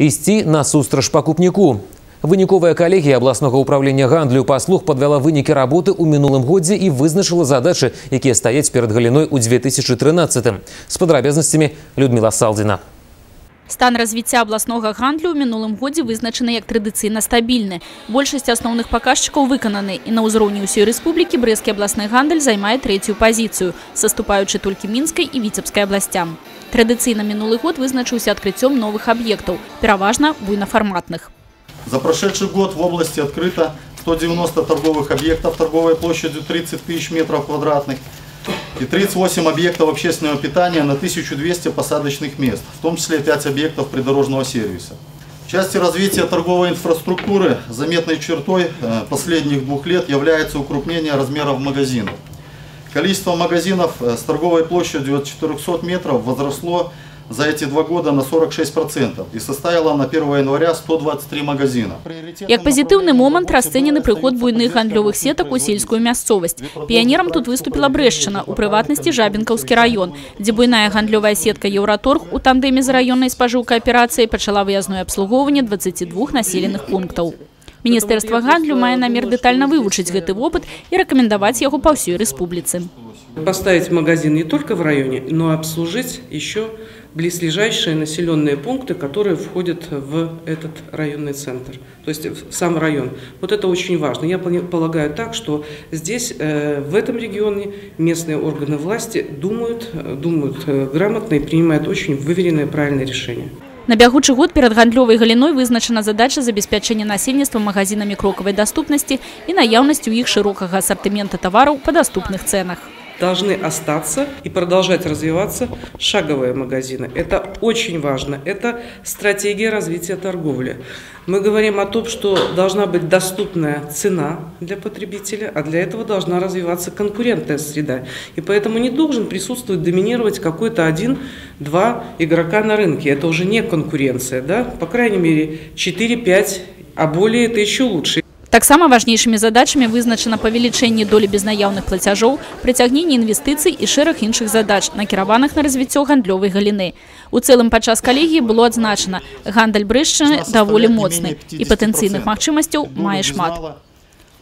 Ісці насустрач пакупніку. Выніковая калегія абласнога ўправлення гандлю паслуг падвяла вынікі работы ў мінулым годзе і вызначыла задачы, якія стаяць перад галіной ў 2013. З падрабязнасцямі Людмила Салдзіна. Стан развіцця абласнога гандлю ў мінулым годзе вызначаны як традыцыйна стабільны. Большасць асноўных паказчыкаў выкананы і на ўзроўні ўсёй рэспублікі брэскі абласны гандаль займае трэцюю пазіцыю, саступаючы толькі мінскай і віцебскай абласцям. Традыцыйна мінулы год вызначыўся адкрыццём новых аб'ектаў, пераважна буйнафарматных. За прошедший год в области открыто 190 торговых объектов торговой площадью 30 тысяч метров квадратных и 38 объектов общественного питания на 1200 посадочных мест, в том числе 5 объектов придорожного сервиса. В части развития торговой инфраструктуры заметной чертой э, последних двух лет является укрупнение размеров магазинов. Количество магазинов э, с торговой площадью от 400 метров возросло за эти два года на 46% и составила на 1 января 123 магазина. Як пазітыўны момант расцэнены прыход буйных гандлёвых сетак у сельскую мясцовасць. Піянерам тут выступила Брэшчына, у прыватнасці Жабінкаўскі раён, дзе буйная гандлёвая сетка Еўраторг у тандеме з раённай спажыўкай аперацыяй пачала выязное абслугоўванне 22 населеных пунктаў. Міністэрства гандлю мае намер дэтальна вывучыць гэты вопыт і рэкамендаваць яго па ўсёй рэспубліцы. Поставить магазин не только в районе, но и обслужить еще близлежащие населенные пункты, которые входят в этот районный центр, то есть в сам район. Вот это очень важно. Я полагаю так, что здесь, э, в этом регионе, местные органы власти думают, э, думают э, грамотно и принимают очень выверенные правильные решения. На бягучы год перад гандлёвай галіной вызначана задача забеспячэння насельніцтва магазинамі крокавай даступнасці і наяўнасцю іх шырокага асартымента тавараў па даступных цэнах должны остаться и продолжать развиваться шаговые магазины. Это очень важно. Это стратегия развития торговли. Мы говорим о том, что должна быть доступная цена для потребителя, а для этого должна развиваться конкурентная среда. И поэтому не должен присутствовать, доминировать какой-то один-два игрока на рынке. Это уже не конкуренция, да? По крайней мере, 4-5, а более это еще лучше. Таксама важнейшымі задачамі вызначана павелічэнне долі безнаяўных плацяжоў, прыцягненне інвестыцый і шэраг іншых задач, накіраваных на развіццё гандлёвай галіны. У цэлым падчас калегіі было адзначана, гандаль брэшчыны даволі моцны і патэнцыйных магчымасцяў мае шмат.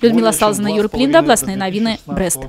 Людмила Салзана, Юрий Плинда, областные новины, Брест.